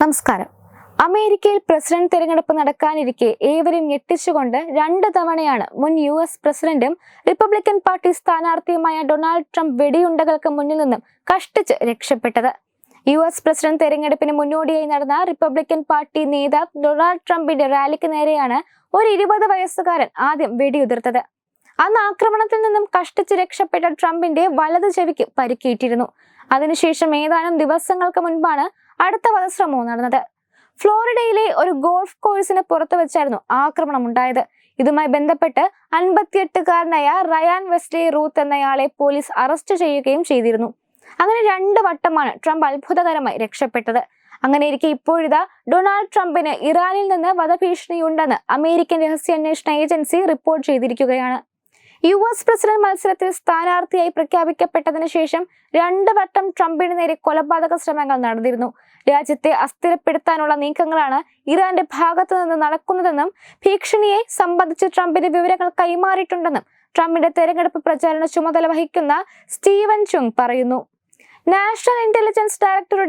നമസ്കാരം. അമേരിക്കയിൽ പ്രസിഡന്റ് തെരഞ്ഞെടുപ്പ് നടക്കാനിരിക്കെ ഏവരും ഞെട്ടിച്ചുകൊണ്ട് രണ്ട് തവണയാണ് മുൻ യു എസ് പ്രസിഡന്റും റിപ്പബ്ലിക്കൻ പാർട്ടി സ്ഥാനാർത്ഥിയുമായ ഡൊണാൾഡ് ട്രംപ് വെടിയുണ്ടകൾക്ക് മുന്നിൽ നിന്നും കഷ്ടിച്ച് രക്ഷപ്പെട്ടത്. യു എസ് പ്രസിഡന്റ് തെരഞ്ഞെടുപ്പിന് മുന്നോടിയായി നടന്ന റിപ്പബ്ലിക്കൻ പാർട്ടി നേതാവ് ഡൊണാൾഡ് ട്രംപിന്റെ റാലിക്ക് നേരെയാണ് ഒരു ഇരുപത് വയസ്സുകാരൻ ആദ്യം വെടിയുതിർത്തത്. അന്ന് ആക്രമണത്തിൽ നിന്നും കഷ്ടിച്ച് രക്ഷപ്പെട്ട ട്രംപിന്റെ വലതു ചെവിക്ക് പരിക്കേറ്റിരുന്നു. അതിനുശേഷം ഏതാനും ദിവസങ്ങൾക്ക് മുൻപാണ് അടുത്ത വധശ്രമവും നടന്നത്. ഫ്ലോറിഡയിലെ ഒരു ഗോൾഫ് കോഴ്സിന് പുറത്തു വെച്ചായിരുന്നു ആക്രമണം ഉണ്ടായത്. ഇതുമായി ബന്ധപ്പെട്ട് അൻപത്തിയെട്ടുകാരനായ റയാൻ വെസ്ലി റൂത്ത് എന്നയാളെ പോലീസ് അറസ്റ്റ് ചെയ്യുകയും ചെയ്തിരുന്നു. അങ്ങനെ രണ്ട് വട്ടമാണ് ട്രംപ് അത്ഭുതകരമായി രക്ഷപ്പെട്ടത്. അങ്ങനെ ഇരിക്കെ ഇപ്പോഴിതാ ഡൊണാൾഡ് ട്രംപിന് ഇറാനിൽ നിന്ന് വധഭീഷണിയുണ്ടെന്ന് അമേരിക്കൻ രഹസ്യാന്വേഷണ ഏജൻസി റിപ്പോർട്ട് ചെയ്തിരിക്കുകയാണ്. യു എസ് പ്രസിഡന്റ് മത്സരത്തിൽ സ്ഥാനാർത്ഥിയായി പ്രഖ്യാപിക്കപ്പെട്ടതിന് ശേഷം രണ്ട് വട്ടം ട്രംപിന് നേരെ കൊലപാതക ശ്രമങ്ങൾ നടന്നിരുന്നു. രാജ്യത്തെ അസ്ഥിരപ്പെടുത്താനുള്ള നീക്കങ്ങളാണ് ഇറാന്റെ ഭാഗത്തു നിന്ന് നടക്കുന്നതെന്നും ഭീഷണിയെ സംബന്ധിച്ച് ട്രംപിന് വിവരങ്ങൾ കൈമാറിയിട്ടുണ്ടെന്നും ട്രംപിന്റെ തെരഞ്ഞെടുപ്പ് പ്രചാരണ ചുമതല വഹിക്കുന്ന സ്റ്റീവൻ ചുങ് പറയുന്നു. നാഷണൽ ഇന്റലിജൻസ്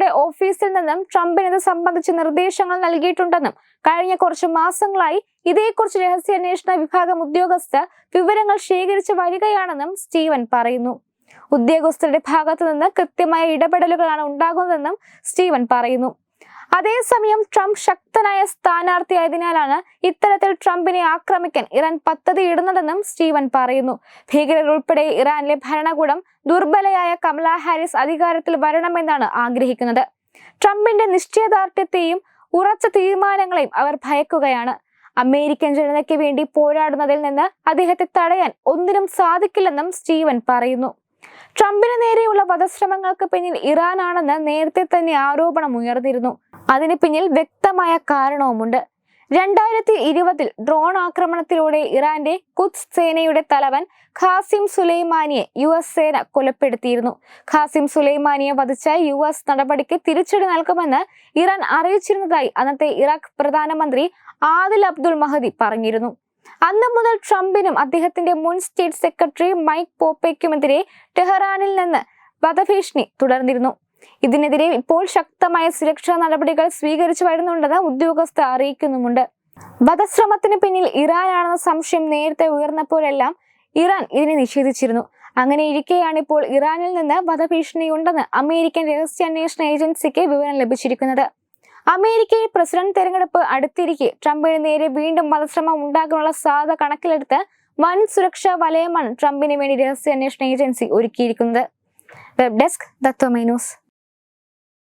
ഓഫീസിൽ നിന്നും ട്രംപിന് ഇത് സംബന്ധിച്ച് നിർദ്ദേശങ്ങൾ നൽകിയിട്ടുണ്ടെന്നും കഴിഞ്ഞ കുറച്ച് മാസങ്ങളായി ഇതേക്കുറിച്ച് രഹസ്യാന്വേഷണ വിഭാഗം ഉദ്യോഗസ്ഥർ വിവരങ്ങൾ ശേഖരിച്ചു വരികയാണെന്നും സ്റ്റീവൻ പറയുന്നു. ഉദ്യോഗസ്ഥരുടെ ഭാഗത്തു നിന്ന് കൃത്യമായ ഇടപെടലുകളാണ് ഉണ്ടാകുന്നതെന്നും സ്റ്റീവൻ പറയുന്നു. അതേസമയം ട്രംപ് ശക്തനായ സ്ഥാനാർത്ഥിയായതിനാലാണ് ഇത്തരത്തിൽ ട്രംപിനെ ആക്രമിക്കാൻ ഇറാൻ പദ്ധതി ഇടുന്നതെന്നും സ്റ്റീവൻ പറയുന്നു. ഭീകരർ ഉൾപ്പെടെ ഇറാനിലെ ഭരണകൂടം ദുർബലയായ കമല ഹാരിസ് അധികാരത്തിൽ വരണമെന്നാണ് ആഗ്രഹിക്കുന്നത്. ട്രംപിന്റെ നിശ്ചയദാർഢ്യത്തെയും ഉറച്ച തീരുമാനങ്ങളെയും അവർ ഭയക്കുകയാണ്. അമേരിക്കൻ ജനതയ്ക്ക് വേണ്ടി പോരാടുന്നതിൽ നിന്ന് അദ്ദേഹത്തെ തടയാൻ ഒന്നിനും സാധിക്കില്ലെന്നും സ്റ്റീവൻ പറയുന്നു. ട്രംപിന് നേരെയുള്ള വധശ്രമങ്ങൾക്ക് പിന്നിൽ ഇറാനാണെന്ന് നേരത്തെ തന്നെ ആരോപണം ഉയർന്നിരുന്നു. അതിന് പിന്നിൽ വ്യക്തമായ കാരണവുമുണ്ട്. രണ്ടായിരത്തി ഇരുപതിൽ ഡ്രോൺ ആക്രമണത്തിലൂടെ ഇറാന്റെ കുദ്സ് സേനയുടെ തലവൻ ഖാസിം സുലൈമാനിയെ യു എസ് സേന കൊലപ്പെടുത്തിയിരുന്നു. ഖാസിം സുലൈമാനിയെ വധിച്ച യു എസ് നടപടിക്ക് തിരിച്ചടി നൽകുമെന്ന് ഇറാൻ അറിയിച്ചിരുന്നതായി അന്നത്തെ ഇറാഖ് പ്രധാനമന്ത്രി ആദിൽ അബ്ദുൾ മഹദി പറഞ്ഞിരുന്നു. അന്ന് മുതൽ ട്രംപിനും അദ്ദേഹത്തിന്റെ മുൻ സ്റ്റേറ്റ് സെക്രട്ടറി മൈക്ക് പോപ്പയ്ക്കുമെതിരെ ടെഹ്റാനിൽ നിന്ന് വധഭീഷണി തുടർന്നിരുന്നു. ഇതിനെതിരെ ഇപ്പോൾ ശക്തമായ സുരക്ഷാ നടപടികൾ സ്വീകരിച്ചു വരുന്നുണ്ടെന്ന് ഉദ്യോഗസ്ഥർ അറിയിക്കുന്നുമുണ്ട്. വധശ്രമത്തിന് പിന്നിൽ ഇറാനാണെന്ന സംശയം നേരത്തെ ഉയർന്നപ്പോഴെല്ലാം ഇറാൻ ഇതിനെ നിഷേധിച്ചിരുന്നു. അങ്ങനെ ഇരിക്കെയാണ് ഇപ്പോൾ ഇറാനിൽ നിന്ന് വധഭീഷണിയുണ്ടെന്ന് അമേരിക്കൻ രഹസ്യാന്വേഷണ ഏജൻസിക്ക് വിവരം ലഭിച്ചിരിക്കുന്നത്. അമേരിക്കയിൽ പ്രസിഡന്റ് തെരഞ്ഞെടുപ്പ് അടുത്തിരിക്കെ ട്രംപിന് നേരെ വീണ്ടും വധശ്രമം ഉണ്ടാകാനുള്ള സാധ്യത കണക്കിലെടുത്ത് വൻ സുരക്ഷാ വലയമാണ് ട്രംപിന് വേണ്ടി രഹസ്യാന്വേഷണ ഏജൻസി ഒരുക്കിയിരിക്കുന്നത്. Web desk